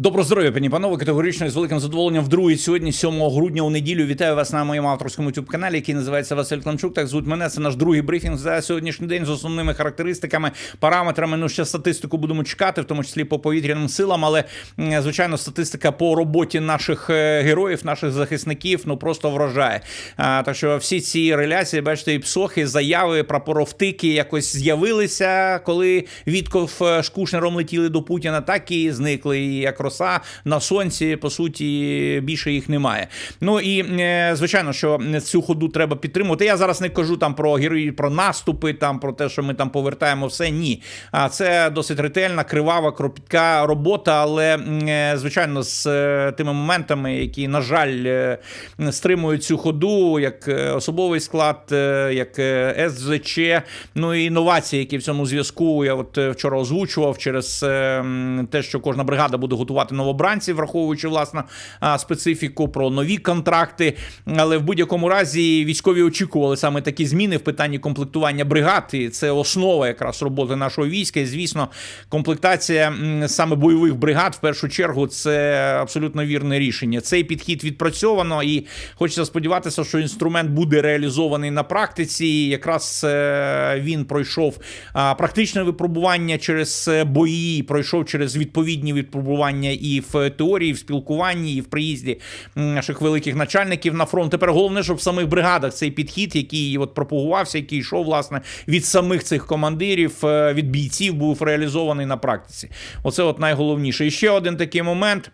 Добро здоров'я, пані панове, категорично з великим задоволенням вдруге сьогодні, 7 грудня у неділю. Вітаю вас на моєму авторському youtube каналі, який називається Василь Кланчук. Так звуть мене. Це наш другий брифінг за сьогоднішній день з основними характеристиками, параметрами. Ну ще статистику будемо чекати, в тому числі по повітряним силам. Але звичайно, статистика по роботі наших е, героїв, наших захисників, ну просто вражає. А, так що всі ці реляції, бачите, і псохи, заяви, прапоровтики якось з'явилися, коли Вітков е, з Кушнером летіли до Путіна, так і зникли. І як роса на сонці, по суті, більше їх немає. Ну і е, звичайно, що цю ходу треба підтримувати. Я зараз не кажу там про герої, про наступи, там про те, що ми там повертаємо все. Ні. А це досить ретельна, кривава, кропітка робота, але е, звичайно, з е, тими моментами, які, на жаль, стримують цю ходу, як особовий склад, як СЗЧ, ну і інновації, які в цьому зв'язку я от вчора озвучував через те, що кожна бригада буде готувати новобранців, враховуючи власне специфіку про нові контракти. Але в будь-якому разі військові очікували саме такі зміни в питанні комплектування бригад. І це основа якраз роботи нашого війська. І звісно, комплектація саме бойових бригад в першу чергу це абсолютно вірне рішення. Цей підхід відпрацьовано, і хочеться сподіватися, що інструмент буде реалізований на практиці. І Якраз е, він пройшов практичне випробування через е, бої, пройшов через відповідні випробування і в теорії, і в спілкуванні, і в приїзді наших великих начальників на фронт. Тепер головне, щоб в самих бригадах цей підхід, який от пропагувався, який йшов власне від самих цих командирів, е, від бійців, був реалізований на практиці. Оце от найголовніше. І ще один такий момент.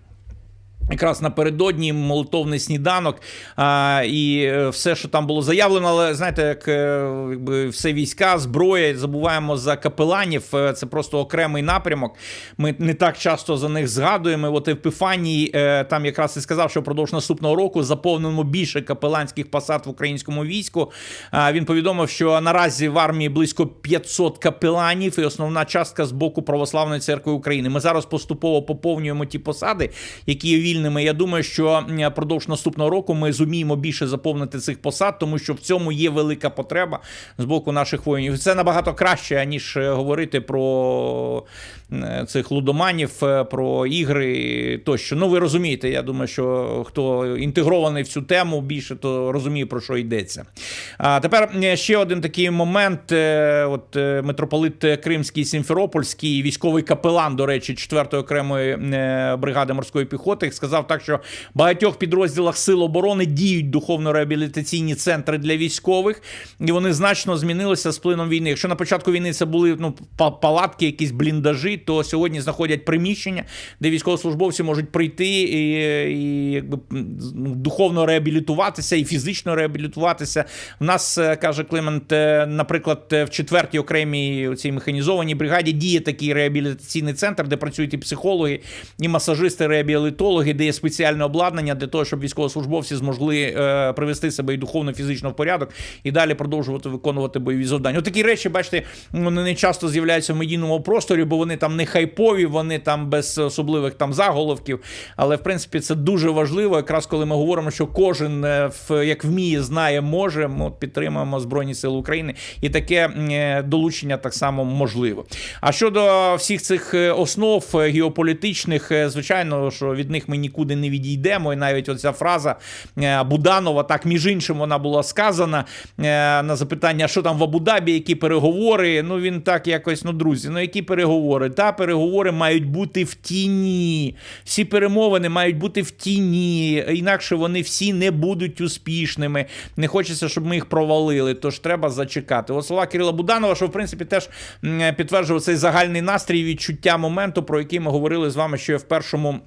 Якраз напередодні молитовний сніданок а, і е, все, що там було заявлено, але знаєте, як е, якби все війська, зброя, забуваємо за капеланів. е, Це просто окремий напрямок. Ми не так часто за них згадуємо. От Епіфаній там якраз і сказав, що впродовж наступного року заповнимо більше капеланських посад в українському війську. А, Він повідомив, що наразі в армії близько 500 капеланів, і основна частка з боку православної церкви України. Ми зараз поступово поповнюємо ті посади, які є вільними. Я думаю, що м, продовж наступного року ми зуміємо більше заповнити цих посад, тому що в цьому є велика потреба з боку наших воїнів. Це набагато краще, ніж е, говорити про е, цих лудоманів, е, про ігри тощо. Ну, ви розумієте, я думаю, що хто інтегрований в цю тему більше, то розуміє, про що йдеться. А тепер ще один такий момент. От митрополит Кримський Сімферопольський, військовий капелан, до речі, 4-ї окремої бригади морської піхоти, сказав так, що в багатьох підрозділах сил оборони діють духовно-реабілітаційні центри для військових, і вони значно змінилися з плином війни. Якщо на початку війни це були ну, палатки, якісь бліндажі, то сьогодні знаходять приміщення, де військовослужбовці можуть прийти і, і якби ну, духовно реабілітуватися і фізично реабілітуватися. В нас е, каже Климент, е, наприклад, е, в четвертій окремій цій механізованій бригаді діє такий реабілітаційний центр, де працюють і психологи, і масажисти, реабілітологи, де є спеціальне обладнання для того, щоб військовослужбовці змогли е, привести себе і духовно, фізично в порядок і далі продовжувати виконувати бойові завдання. Такі речі, бачите, вони не часто з'являються в медійному просторі, бо вони там не хайпові, вони там без особливих там заголовків. Але в принципі це дуже важливо, якраз коли ми говоримо, що кожен е, як вміє, знає, може. Ми підтримуємо Збройні Сили України, і таке е, долучення так само можливо. А щодо всіх цих основ геополітичних, звичайно, що від них ми нікуди не відійдемо. І навіть оця фраза е, Буданова, так між іншим, вона була сказана е, на запитання, що там в Абу-Дабі, які переговори. Ну він так якось, ну друзі, ну які переговори? Та переговори мають бути в тіні. Всі перемовини мають бути в тіні, інакше вони всі не будуть успішними. Не хочеться, щоб ми їх провалили. Тож треба зачекати. От слова Кирила Буданова, що в принципі теж підтверджував цей загальний настрій відчуття моменту, про який ми говорили з вами ще в першому.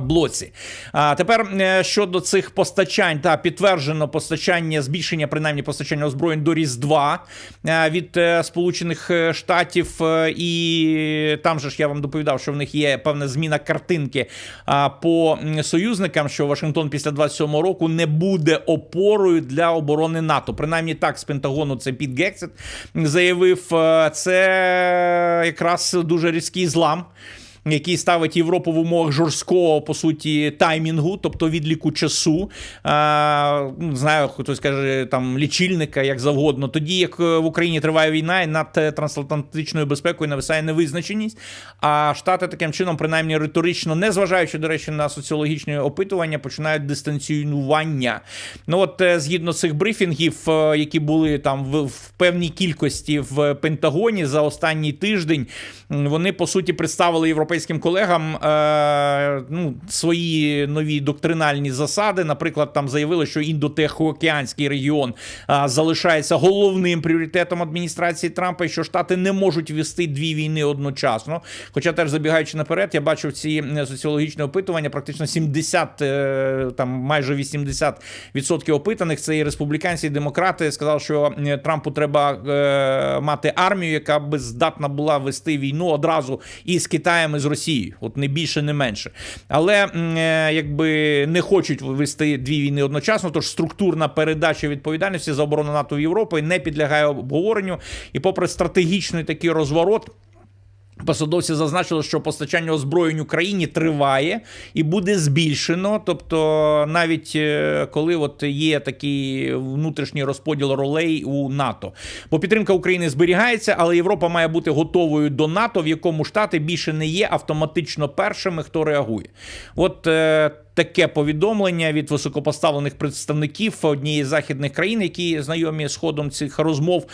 Блоці. А тепер е, щодо цих постачань, та підтверджено постачання, збільшення принаймні постачання озброєнь до Різдва е, від е, Сполучених Штатів, і там же ж я вам доповідав, що в них є певна зміна картинки по союзникам, що Вашингтон після 27-го року не буде опорою для оборони НАТО. Принаймні так з Пентагону це Піт Гексет заявив. Це якраз дуже різкий злам. Який ставить Європу в умовах жорсткого по суті таймінгу, тобто відліку часу. А, ну, знаю, хтось каже там лічильника, як завгодно. Тоді як в Україні триває війна, і над трансатлантичною безпекою нависає невизначеність. А Штати таким чином, принаймні риторично, не зважаючи, до речі, на соціологічні опитування, починають дистанціювання. Ну от згідно цих брифінгів, які були там в, в певній кількості в Пентагоні за останній тиждень, вони по суті представили європейським колегам е, ну, свої нові доктринальні засади. Наприклад, там заявили, що індотехоокеанський регіон е, залишається головним пріоритетом адміністрації Трампа, і що Штати не можуть вести дві війни одночасно. Хоча теж забігаючи наперед, я бачив ці соціологічні опитування, практично 70, е, там майже 80% опитаних. Це і республіканці, і демократи сказали, що Трампу треба е, мати армію, яка би здатна була вести війну одразу із Китаєм і з Росією, от не більше, не менше. Але е, якби не хочуть вести дві війни одночасно, тож структурна передача відповідальності за оборону НАТО в Європі не підлягає обговоренню. І, попри стратегічний такий розворот. Посадовці зазначили, що постачання озброєнь Україні триває і буде збільшено. Тобто, навіть е, коли от є такий внутрішній розподіл ролей у НАТО, бо підтримка України зберігається, але Європа має бути готовою до НАТО, в якому штати більше не є автоматично першими, хто реагує. От е, таке повідомлення від високопоставлених представників однієї з західних країн, які знайомі з ходом цих розмов.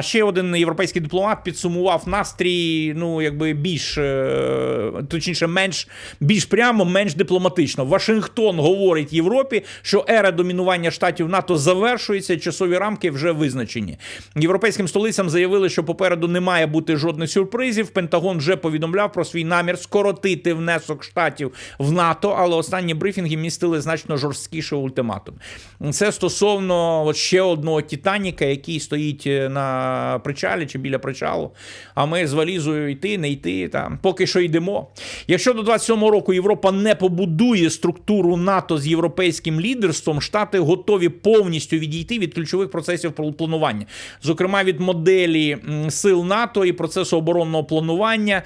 Ще один європейський дипломат підсумував настрій. Ну якби більш е, точніше, менш більш прямо, менш дипломатично. Вашингтон говорить Європі, що ера домінування штатів НАТО завершується. Часові рамки вже визначені. Європейським столицям заявили, що попереду не має бути жодних сюрпризів. Пентагон вже повідомляв про свій намір скоротити внесок штатів в НАТО, але останні брифінги містили значно жорсткіший ультиматум. Це стосовно от ще одного Титаніка, який стоїть е, на причалі чи біля причалу. А ми з валізою йти, не йти. Там поки що йдемо. Якщо до 27-го року Європа не побудує структуру НАТО з європейським лідерством, штати готові повністю відійти від ключових процесів планування, зокрема від моделі сил НАТО і процесу оборонного планування.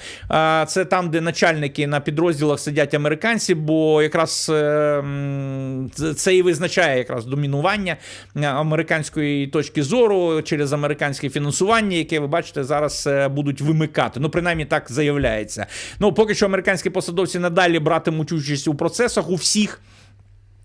Це там, де начальники на підрозділах сидять американці, бо якраз якраз це і визначає якраз домінування е, американської точки зору через американське фінансування, яке ви бачите зараз е, будуть вимикати. Ну, принаймні так заявляється. Ну поки що американські посадовці надалі братимуть участь у процесах у всіх.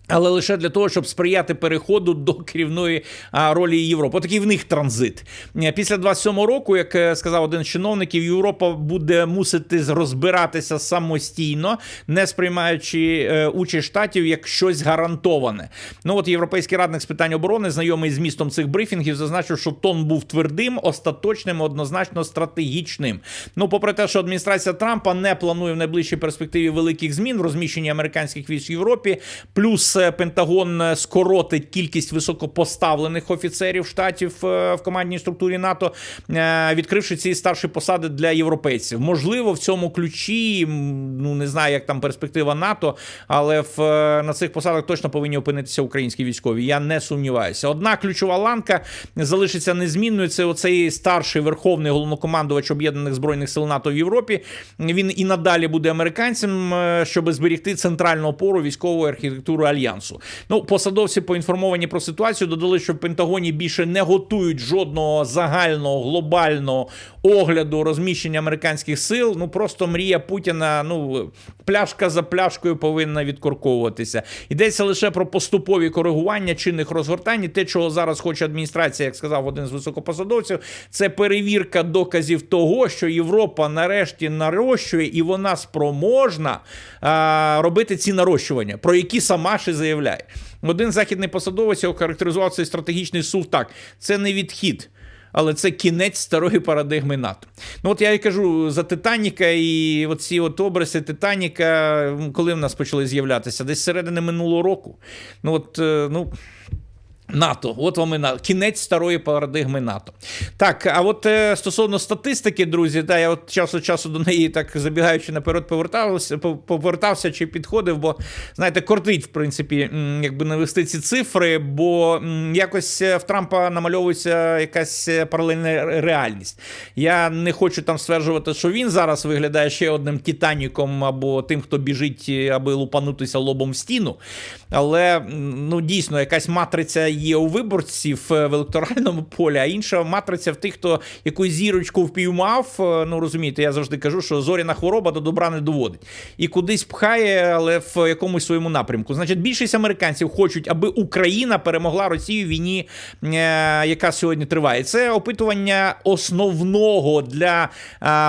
Але лише для того, щоб сприяти переходу до керівної ролі Європи. Такий в них транзит. Е, після 27-го року, як е, сказав один з чиновників, Європа буде мусити розбиратися самостійно, не сприймаючи е, участь штатів як щось гарантоване. Ну от європейський радник з питань оборони, знайомий з містом цих брифінгів, зазначив, що тон був твердим, остаточним, однозначно стратегічним. Ну, попри те, що адміністрація Трампа не планує в найближчій перспективі великих змін в розміщенні американських військ в Європі, плюс Пентагон е, скоротить кількість високопоставлених офіцерів штатів е, в командній структурі НАТО, е, відкривши ці старші посади для європейців. Можливо, в цьому ключі ну не знаю, як там перспектива НАТО, але в на цих посадах точно повинні опинитися українські військові. Я не сумніваюся. Одна ключова ланка залишиться незмінною. Це оцей старший верховний головнокомандувач об'єднаних збройних сил НАТО в Європі. Він і надалі буде американцем, щоб зберігти центральну опору військової архітектури альянсу альянсу. Ну, посадовці поінформовані про ситуацію, додали, що в Пентагоні більше не готують жодного загального глобального огляду розміщення американських сил. Ну просто мрія Путіна. Ну пляшка за пляшкою повинна відкорковуватися. Йдеться лише про поступові коригування чинних розгортань. Те, чого зараз хоче адміністрація, як сказав один з високопосадовців, це перевірка доказів того, що Європа нарешті нарощує і вона спроможна а, робити ці нарощування, про які сама ще заявляє. Один західний посадовець охарактеризував цей стратегічний сув так: це не відхід. Але це кінець старої парадигми НАТО. Ну от я і кажу за Титаніка і оці от образи Титаніка, коли в нас почали з'являтися? Десь середини минулого року. Ну от, е, ну. НАТО, от вам і на кінець старої парадигми НАТО. Так, а от е, стосовно статистики, друзі, да, я от час від часу до неї так забігаючи наперед, повертався, повертався чи підходив, бо знаєте, кортить, в принципі, якби навести ці цифри, бо якось е, в Трампа намальовується якась е, паралельна реальність. Я не хочу там стверджувати, що він зараз виглядає ще одним титаніком або тим, хто біжить, е, аби лупанутися лобом в стіну. Але ну дійсно якась матриця є у виборців е, в електоральному полі, а інша матриця в тих, хто якусь зірочку впіймав. Е, Ну розумієте, я завжди кажу, що зоряна хвороба до добра не доводить. І кудись пхає, але в якомусь своєму напрямку. Значить, більшість американців хочуть, аби Україна перемогла Росію в війні, е, яка сьогодні триває. Це опитування основного для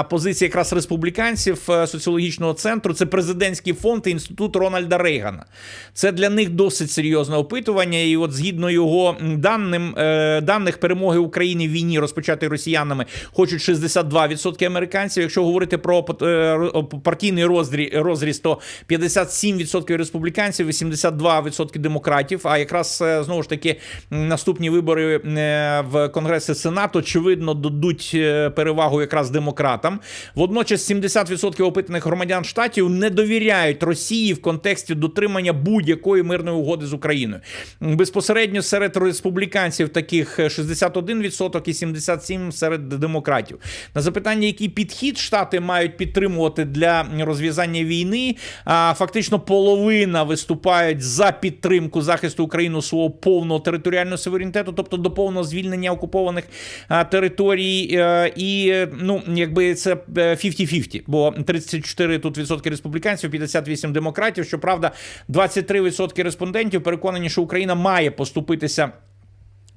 позиції якраз республіканців соціологічного центру. Це президентський фонд і інститут Рональда Рейгана. Це для них досить серйозне опитування. І от згідно його даним е, даних перемоги України в війні, розпочатої росіянами, хочуть 62% американців. Якщо говорити про е, ро- партійний розрі- розріз, то 57% республіканців, 82% демократів. А якраз е, знову ж таки наступні вибори е, в Конгрес і Сенат, очевидно, дадуть е, перевагу якраз демократам. Водночас 70% опитаних громадян штатів не довіряють Росії в контексті дотримання будь-якої мирної угоди з Україною. Безпосередньо серед республіканців таких 61% і 77% серед демократів. На запитання, який підхід штати мають підтримувати для розв'язання війни, а, фактично половина виступають за підтримку захисту України свого повного територіального суверенітету, тобто до повного звільнення окупованих територій. е, І ну, якби це е, 50-50, бо 34 тут відсотки республіканців, 58 демократів. Щоправда, 23% респондентів переконані, що Україна має поступитися.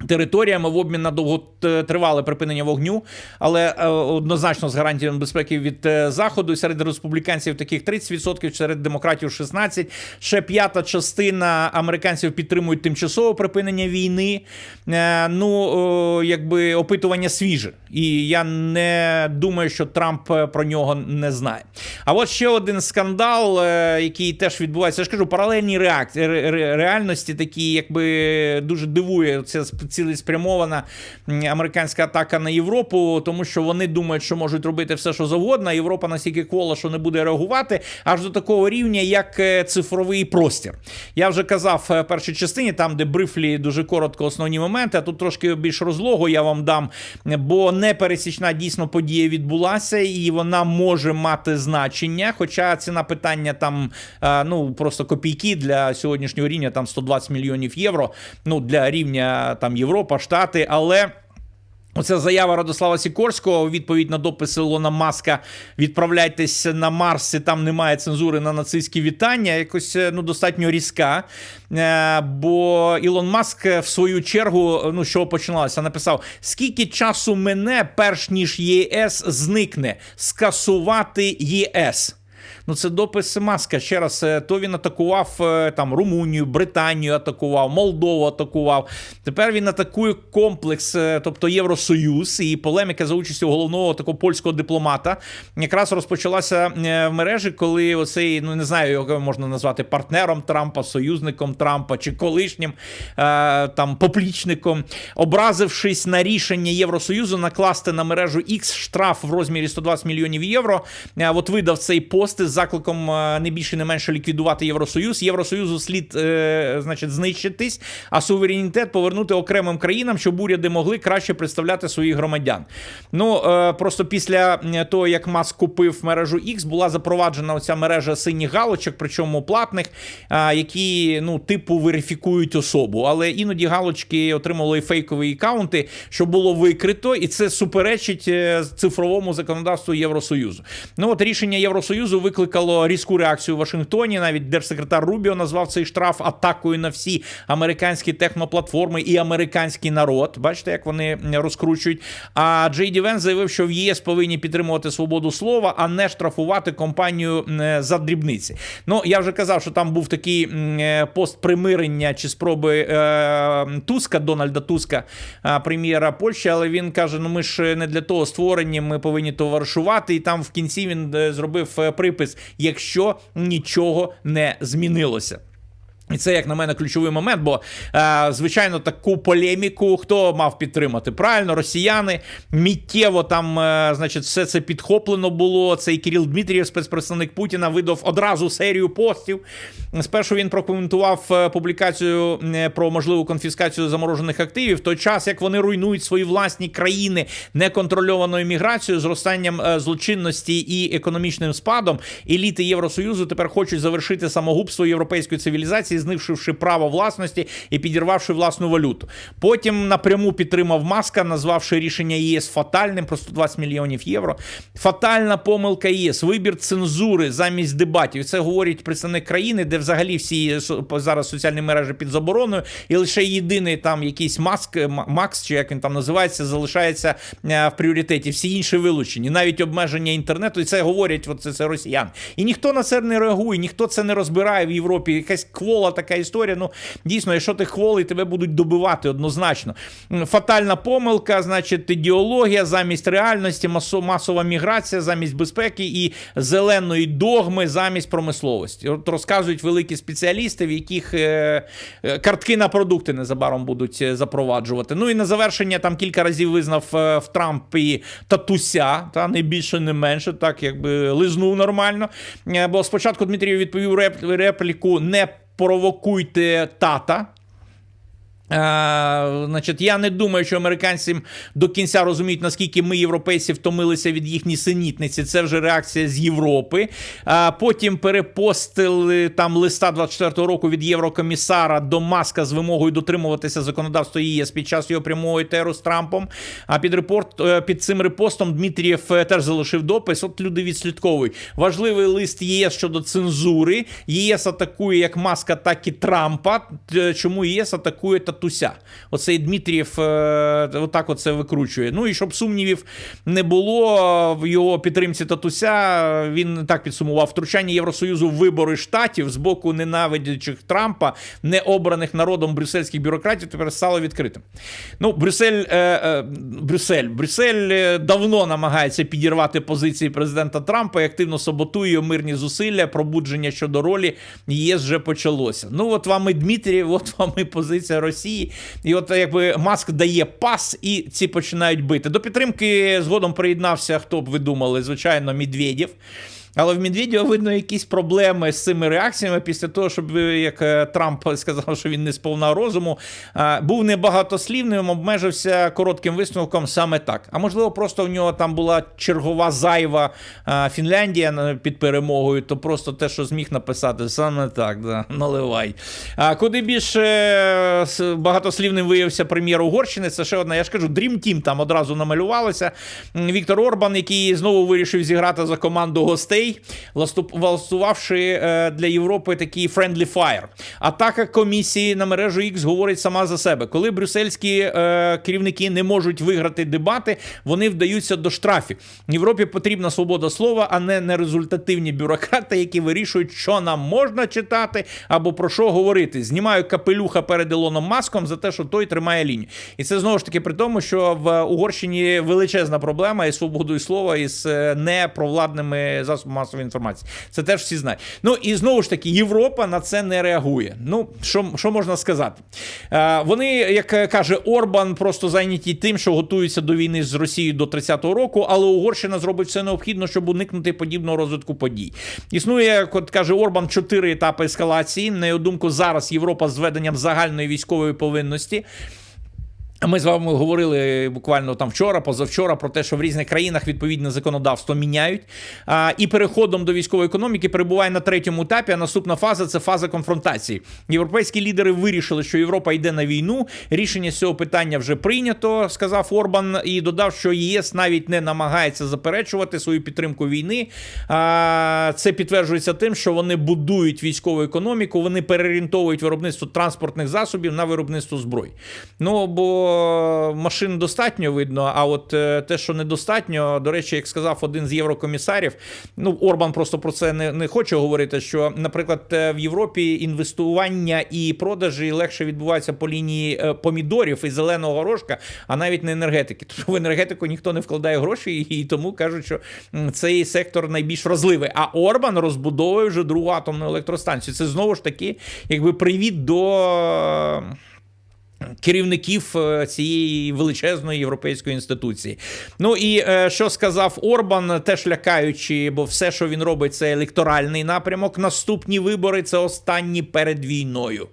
Територіями в обмін на довготривале припинення вогню, але е, однозначно з гарантіями безпеки від е, заходу. Серед республіканців таких 30%, серед демократів 16%. Ще п'ята частина американців підтримують тимчасове припинення війни. Е, ну, якби опитування свіже. І я не думаю, що Трамп про нього не знає. А от ще один скандал, який теж відбувається. Я ж кажу, паралельні реакції ре- ре- реальності, такі, якби дуже дивує це цілеспрямована американська атака на Європу, тому що вони думають, що можуть робити все, що завгодно. Європа настільки квола, що не буде реагувати, аж до такого рівня, як е, цифровий простір. Я вже казав е, в першій частині, там, де брифлі дуже коротко основні моменти, а тут трошки більш розлогу я вам дам, бо непересічна дійсно подія відбулася, і вона може мати значення. Хоча ціна питання там е, ну просто копійки для сьогоднішнього рівня, там 120 мільйонів євро. Ну для рівня там Європа, Штати, але. Оця заява Радослава Сікорського у відповідь на допис Ілона Маска відправляйтесь на Марс, і там немає цензури на нацистські вітання. Якось е, ну достатньо різка. Е, Бо Ілон Маск е, в свою чергу, ну що починалося, написав: скільки часу мене, перш ніж ЄС зникне, скасувати ЄС. Ну, це допис Маска. Ще раз, е, то він атакував е, там Румунію, Британію атакував, Молдову атакував. Тепер він атакує комплекс, е, тобто Євросоюз, і полеміка за участю головного такого польського дипломата якраз розпочалася в мережі, коли оцей, ну не знаю, його можна назвати партнером Трампа, союзником Трампа чи колишнім там поплічником, образившись на рішення Євросоюзу накласти на мережу X штраф в розмірі 120 мільйонів євро. От видав цей пост із закликом е, не більше не менше ліквідувати Євросоюз. Євросоюзу слід, е, значить, знищитись, а суверенітет повернути окремим країнам, щоб уряди могли краще представляти своїх громадян. Ну е, просто після того, як Маск купив мережу X, була запроваджена оця мережа синіх галочок, причому платних, е, які ну типу верифікують особу. Але іноді галочки отримали фейкові аккаунти, що було викрито, і це суперечить е, цифровому законодавству Євросоюзу. Ну от рішення Євросоюзу викликало різку реакцію в Вашингтоні. Навіть держсекретар Рубіо назвав цей штраф атакою на всі американські техноплатформи і американський народ. Бачите, як вони розкручують. А Джей Ді Вен заявив, що в єС повинні підтримувати свободу слова, а не штрафувати компанію за дрібниці. Ну я вже казав, що там був такий е, пост примирення чи спроби е, Туска, Дональда Туска, е, прем'єра Польщі, але він каже: ну ми ж не для того створені, ми повинні товаришувати. І там в кінці він зробив е, якщо нічого не змінилося. І це, як на мене, ключовий момент, бо е, звичайно таку полеміку хто мав підтримати? Правильно, росіяни миттєво там, е, значить, все це підхоплено було. Цей Кирил Дмитрієв, спецпредставник Путіна, видав одразу серію постів. Спершу він прокоментував е, публікацію про можливу конфіскацію заморожених активів. В той час як вони руйнують свої власні країни неконтрольованою міграцією, зростанням злочинності і економічним спадом, еліти Євросоюзу тепер хочуть завершити самогубство європейської цивілізації, знившивши право власності і підірвавши власну валюту. Потім напряму підтримав Маска, назвавши рішення ЄС фатальним про 120 мільйонів євро. Фатальна помилка ЄС, вибір цензури замість дебатів. Це говорить представник країни, де взагалі всі зараз соціальні мережі під забороною, і лише єдиний там якийсь маск, Макс, чи як він там називається, залишається е, в пріоритеті. Всі інші вилучені, навіть обмеження інтернету, і це говорять, от це, це росіян. І ніхто на це не реагує, ніхто це не розбирає в Європі. Якась квола така історія. Ну дійсно, якщо ти кволий, тебе будуть добивати однозначно. Фатальна помилка, значить, ідеологія замість реальності, масо- масова міграція замість безпеки і зеленої догми замість промисловості. От розказують великі спеціалісти, в яких е, е, картки на продукти незабаром будуть е, запроваджувати. Ну і на завершення там кілька разів визнав в Трампі татуся, та не більше, не менше, так якби лизнув нормально. Бо спочатку Дмитрій відповів реп- репліку не провокуйте тата. Е, значить, я не думаю, що американці до кінця розуміють, наскільки ми, європейці, втомилися від їхньої синітниці. Це вже реакція з Європи. Е, потім перепостили там листа 24-го року від єврокомісара до Маска з вимогою дотримуватися законодавства ЄС під час його прямого етеру з Трампом. А під репорт е, під цим репостом Дмитрієв теж залишив допис. От люди відслідковують. Важливий лист ЄС щодо цензури. ЄС атакує як Маска, так і Трампа. Чому ЄС атакує татуся? Оцей Дмитрієв е, отак оце викручує. Ну і щоб сумнівів не було в його підтримці татуся, він так підсумував: втручання Євросоюзу в вибори штатів з боку ненавидячих Трампа, не обраних народом брюссельських бюрократів, тепер стало відкритим. Ну, Брюссель, е, е, Брюссель, Брюссель давно намагається підірвати позиції президента Трампа і активно саботує мирні зусилля, пробудження щодо ролі ЄС вже почалося. Ну, от вам і Дмитрій, от вам і позиція Росії. І от якби Маск дає пас, і ці починають бити. До підтримки згодом приєднався, хто б ви думали, звичайно, Медведєв. Але в Медведєва видно якісь проблеми з цими реакціями після того, щоб як е, Трамп сказав, що він не сповна розуму, був небагатослівним, обмежився коротким висновком саме так. А можливо, просто в нього там була чергова зайва Фінляндія під перемогою, то просто те, що зміг написати, саме так, да, наливай. А куди більш е, багатослівним виявився прем'єр Угорщини, це ще одна, я ж кажу, Dream Team там одразу намалювалося. Віктор Орбан, який знову вирішив зіграти за команду гостей, властуп- влаштувавши е, для Європи такий friendly fire. Атака комісії на мережу X говорить сама за себе. Коли брюссельські е, керівники не можуть виграти дебати, вони вдаються до штрафів. Європі потрібна свобода слова, а не нерезультативні бюрократи, які вирішують, що нам можна читати або про що говорити. Знімаю капелюха перед Ілоном Маском за те, що той тримає лінію. І це знову ж таки при тому, що в Угорщині величезна проблема із свободою слова і з е, непровладними засобами масової інформації. Це теж всі знають. Ну і знову ж таки, Європа на це не реагує. Ну що, що можна сказати? Е, вони, як каже Орбан, просто зайняті тим, що готуються до війни з Росією до 30-го року, але Угорщина зробить все необхідно, щоб уникнути подібного розвитку подій. Існує, як от каже Орбан, чотири етапи ескалації. На його думку, зараз Європа з введенням загальної військової повинності. Ми з вами говорили буквально там вчора, позавчора про те, що в різних країнах відповідне законодавство міняють. А, і переходом до військової економіки перебуває на третьому етапі. А наступна фаза це фаза конфронтації. Європейські лідери вирішили, що Європа йде на війну. Рішення з цього питання вже прийнято, сказав Орбан, і додав, що ЄС навіть не намагається заперечувати свою підтримку війни. А, це підтверджується тим, що вони будують військову економіку, вони переорієнтовують виробництво транспортних засобів на виробництво зброї. Ну бо машин достатньо видно, а от е, те, що недостатньо, до речі, як сказав один з єврокомісарів, ну Орбан просто про це не, не хоче говорити. Що, наприклад, е, в Європі інвестування і продажі легше відбуваються по лінії е, помідорів і зеленого горошка, а навіть не енергетики. Тому в енергетику ніхто не вкладає гроші, і тому кажуть, що цей сектор найбільш вразливий. А Орбан розбудовує вже другу атомну електростанцію. Це знову ж таки, якби привіт до. Керівників е, цієї величезної європейської інституції. Ну і е, що сказав Орбан, теж лякаючи, бо все, що він робить, це електоральний напрямок. Наступні вибори це останні перед війною.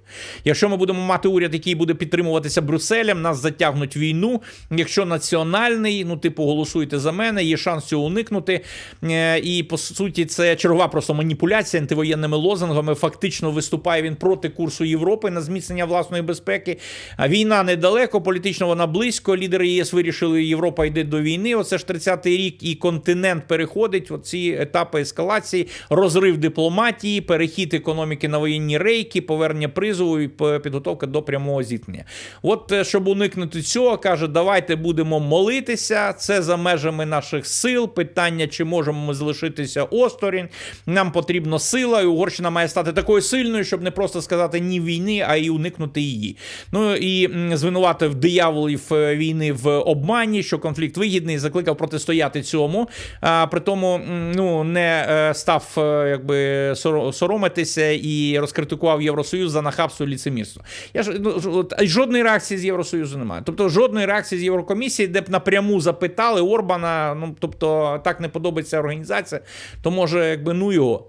Якщо ми будемо мати уряд, який буде підтримуватися Брюсселем, нас затягнуть війну. Якщо національний, ну типу, голосуйте за мене, є шанс цього уникнути. Е, І по суті, це чергова просто маніпуляція антивоєнними лозунгами. Фактично виступає він проти курсу Європи на зміцнення власної безпеки. Війна недалеко, політично вона близько. Лідери ЄС вирішили, Європа йде до війни. Оце ж 30-й рік, і континент переходить. Оці етапи ескалації, розрив дипломатії, перехід економіки на воєнні рейки, повернення призову і підготовка до прямого зіткнення. От е, щоб уникнути цього, каже, давайте будемо молитися. Це за межами наших сил. Питання, чи можемо ми залишитися осторонь. Нам потрібна сила, і Угорщина має стати такою сильною, щоб не просто сказати ні війни, а й уникнути її. Ну і м, звинуватив дияволів е, війни в обмані, що конфлікт вигідний, закликав протистояти цьому. А при тому ну не е, став е, якби соромитися і розкритикував Євросоюз за нахабство і ліцемірство. Я ж ну, жодної реакції з Євросоюзу немає. Тобто жодної реакції з Єврокомісії, де б напряму запитали Орбана. Ну тобто так не подобається організація, то може якби ну його.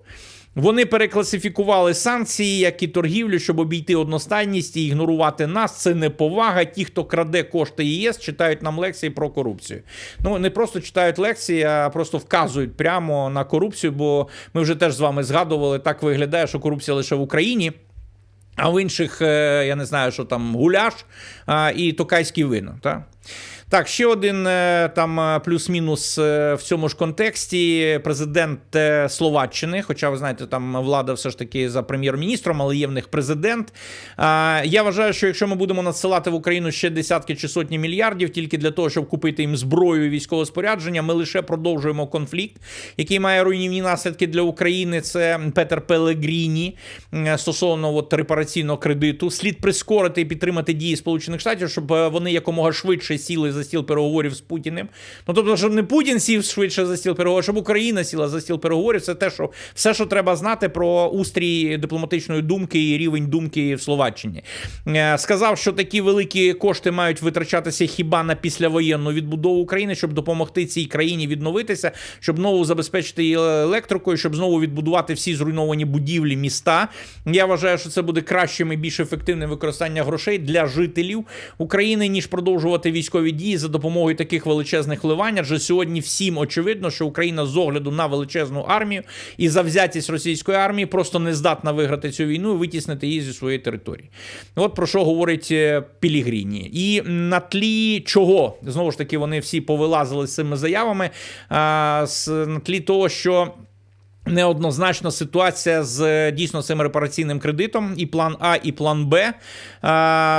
Вони перекласифікували санкції, як і торгівлю, щоб обійти одностайність і ігнорувати нас. Це неповага. Ті, хто краде кошти ЄС, читають нам лекції про корупцію. Ну не просто читають лекції, а просто вказують прямо на корупцію. Бо ми вже теж з вами згадували, так виглядає, що корупція лише в Україні. А в інших, е, я не знаю, що там гуляш і токайське вино. Так? Так, ще один е, там е, плюс-мінус е, в цьому ж контексті. Президент Словаччини, хоча ви знаєте, там влада все ж таки за прем'єр-міністром, але є в них президент. Я вважаю, що якщо ми будемо надсилати в Україну ще десятки чи сотні мільярдів тільки для того, щоб купити їм зброю і військове спорядження, ми лише продовжуємо конфлікт, який має руйнівні наслідки для України. Це Петер Пелегріні стосовно от, репараційного кредиту. Слід прискорити і підтримати дії Сполучених Штатів, щоб вони якомога швидше сіли за стіл переговорів з Путіним. Ну тобто, щоб не Путін сів швидше за стіл переговорів, щоб Україна сіла за стіл переговорів. Це те, що все, що треба знати про устрій дипломатичної думки і рівень думки в Словаччині. Е, Сказав, що такі великі кошти мають витрачатися хіба на післявоєнну відбудову України, щоб допомогти цій країні відновитися, щоб знову забезпечити її електрикою, щоб знову відбудувати всі зруйновані будівлі міста. Я вважаю, що це буде кращим і більш ефективним використання грошей для жителів України, ніж продовжувати військові дії за допомогою таких величезних вливань. Адже сьогодні всім очевидно, що Україна з огляду на величезну армію і завзятість російської армії просто не здатна виграти цю війну і витіснити її зі своєї території. От про що говорить е, Пілігріні. І на тлі чого знову ж таки вони всі повилазили з цими заявами. На тлі того, що. Неоднозначна ситуація з е, дійсно цим репараційним кредитом, і план А, і план Б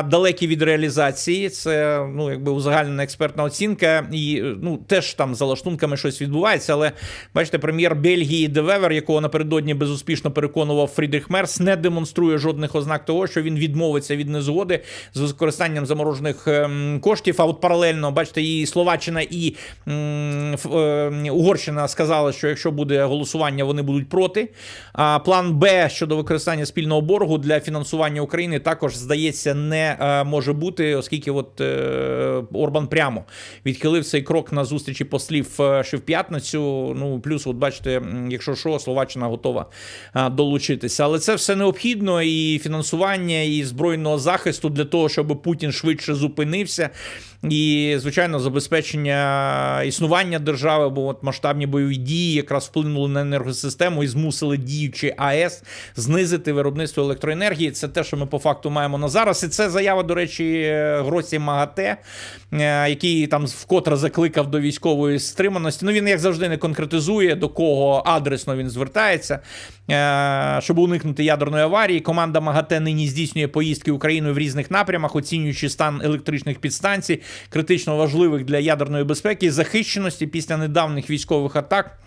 далекі від реалізації. Це ну якби узагальнена експертна оцінка, і е, ну теж там за лаштунками щось відбувається. Але бачите, прем'єр Бельгії Девевер, якого напередодні безуспішно переконував Фрідріх Мерс, не демонструє жодних ознак того, що він відмовиться від незгоди з використанням заморожених ем, коштів. А от паралельно, бачите, і Словаччина, і м, Ф- е, Угорщина сказали, що якщо буде голосування, вони будуть проти. А план Б щодо використання спільного боргу для фінансування України також здається не е, може бути, оскільки от е, Орбан прямо відхилив цей крок на зустрічі послів е, ще в п'ятницю. Ну плюс, от бачите, якщо що, Словаччина готова долучитися. Але це все необхідно і фінансування, і збройного захисту для того, щоб Путін швидше зупинився. І, звичайно, забезпечення існування держави, бо от масштабні бойові дії якраз вплинули на енергосистему і змусили діючі АЕС знизити виробництво електроенергії. Це те, що ми по факту маємо на зараз. І це заява, до речі, Гросі МАГАТЕ, е, який там вкотре закликав до військової стриманості. Ну він як завжди не конкретизує до кого адресно він звертається, е, щоб уникнути ядерної аварії. Команда МАГАТЕ нині здійснює поїздки Україною в різних напрямах, оцінюючи стан електричних підстанцій, критично важливих для ядерної безпеки і захищеності після недавніх військових атак.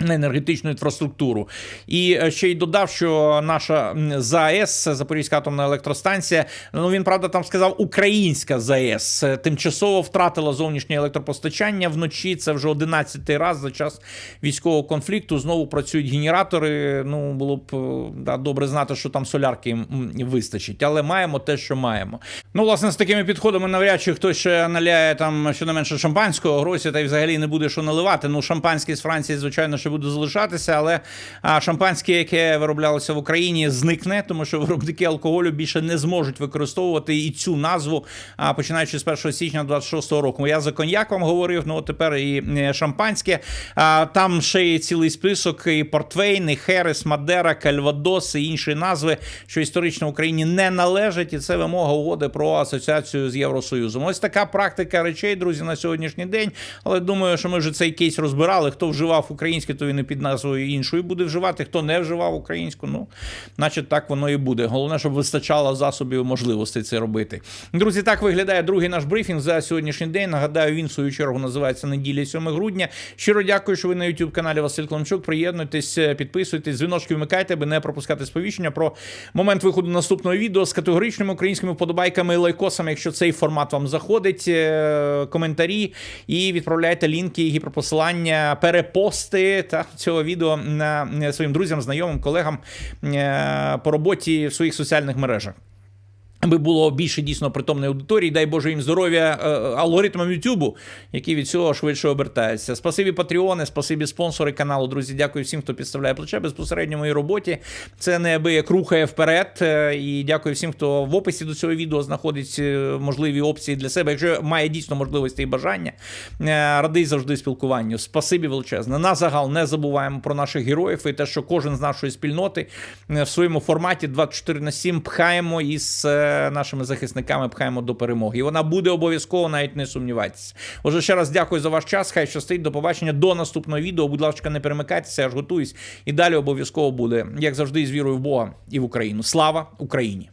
На енергетичну інфраструктуру, і е, ще й додав, що наша ЗАЕС, Запорізька атомна електростанція. Ну він правда там сказав українська ЗАЕС е, тимчасово втратила зовнішнє електропостачання вночі. Це вже 11-й раз за час військового конфлікту. Знову працюють генератори. Ну було б е, да, добре знати, що там солярки вистачить, але маємо те, що маємо. Ну, власне, з такими підходами навряд чи хтось ще наляє там щонайменше шампанського гросі, та й взагалі не буде що наливати. Ну, шампанське з Франції, звичайно, ще буде залишатися, але шампанське, яке вироблялося в Україні, зникне, тому що виробники алкоголю більше не зможуть використовувати і цю назву, починаючи з 1 січня 26-го року. Я за коньяк вам говорив, ну от тепер і е, шампанське. А, там ще є цілий список: і Портвейн, і Херес, Мадера, Кальвадос і інші назви, що історично Україні не належать, і це вимога угоди про асоціацію з Євросоюзом. Ось така практика речей, друзі, на сьогоднішній день. Але думаю, що ми вже цей кейс розбирали. Хто вживав українське, то він і під назвою іншою буде вживати. Хто не вживав українську, ну значить так воно і буде. Головне, щоб вистачало засобів можливостей це робити. Друзі, так виглядає другий наш брифінг за сьогоднішній день. Нагадаю, він в свою чергу називається неділя 7 грудня. Щиро дякую, що ви на youtube каналі Василь Климчук. Приєднуйтесь, підписуйтесь, дзвіночки вмикайте, аби не пропускати сповіщення про момент виходу наступного відео з категоричними українськими подобайками і лайкосами, якщо цей формат вам заходить. Е, Коментарі і відправляйте лінки, гіперпосилання, перепости та цього відео на е, своїм друзям, знайомим, колегам е, по роботі в своїх соціальних мережах. Аби було більше дійсно притомної аудиторії, дай Боже їм здоров'я е, алгоритмам Ютубу, які від цього швидше обертаються. Спасибі Патреони, спасибі спонсори каналу. Друзі, дякую всім, хто підставляє плече безпосередньо моїй роботі. Це неабияк рухає вперед. Е, І дякую всім, хто в описі до цього відео знаходить е, можливі опції для себе. Якщо має дійсно можливості і бажання, радий завжди спілкуванню. Спасибі величезне. На загал не забуваємо про наших героїв і те, що кожен з нашої спільноти в своєму форматі 24 на 7 пхаємо із нашими захисниками, пхаємо до перемоги. І вона буде обов'язково, навіть не сумнівайтеся. Отже, ще раз дякую за ваш час. Хай щастить. До побачення до наступного відео. Будь ласка, не перемикайтеся, я ж готуюсь. І далі обов'язково буде, як завжди, з вірою в Бога і в Україну. Слава Україні!